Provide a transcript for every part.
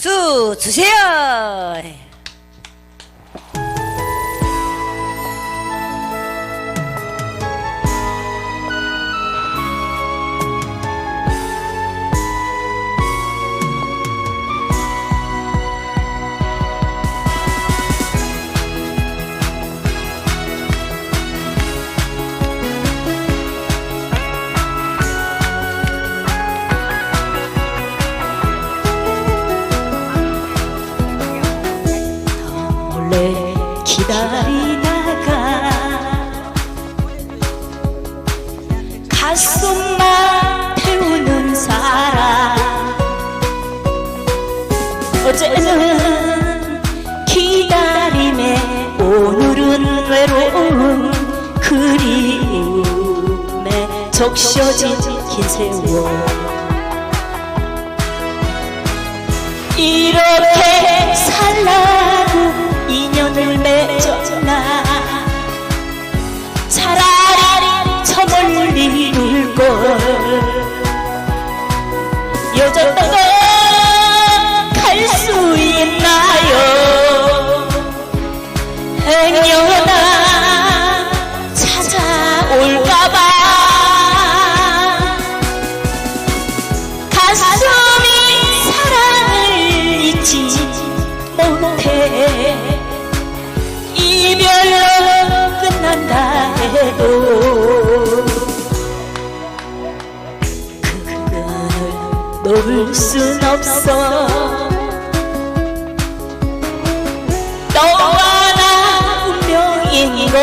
박수 주세요. 몰래 기다리다가. 가슴만 태우는 사람. 적셔진 긴 세월. 이렇게 못해. 이별로 끝난다 해도 그걸 놓을 순 없어. 너와 나 운명인 거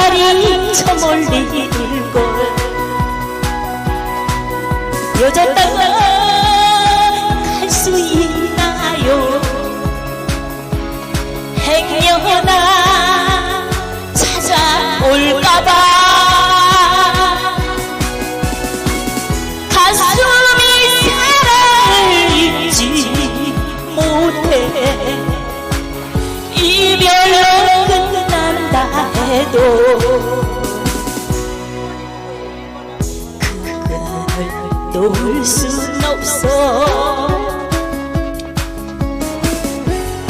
차라리 저 멀리 울걸 여자다가 갈수 있나요? 행여나 해도 그걸 놓을 순 없어.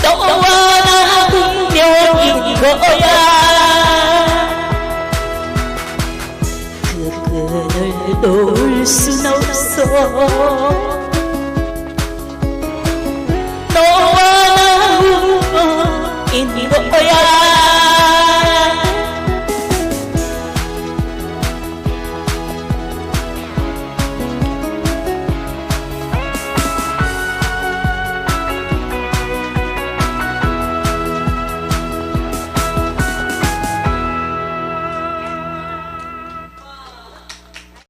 너와 나 운명인 거야. 그걸 놓을 순 없어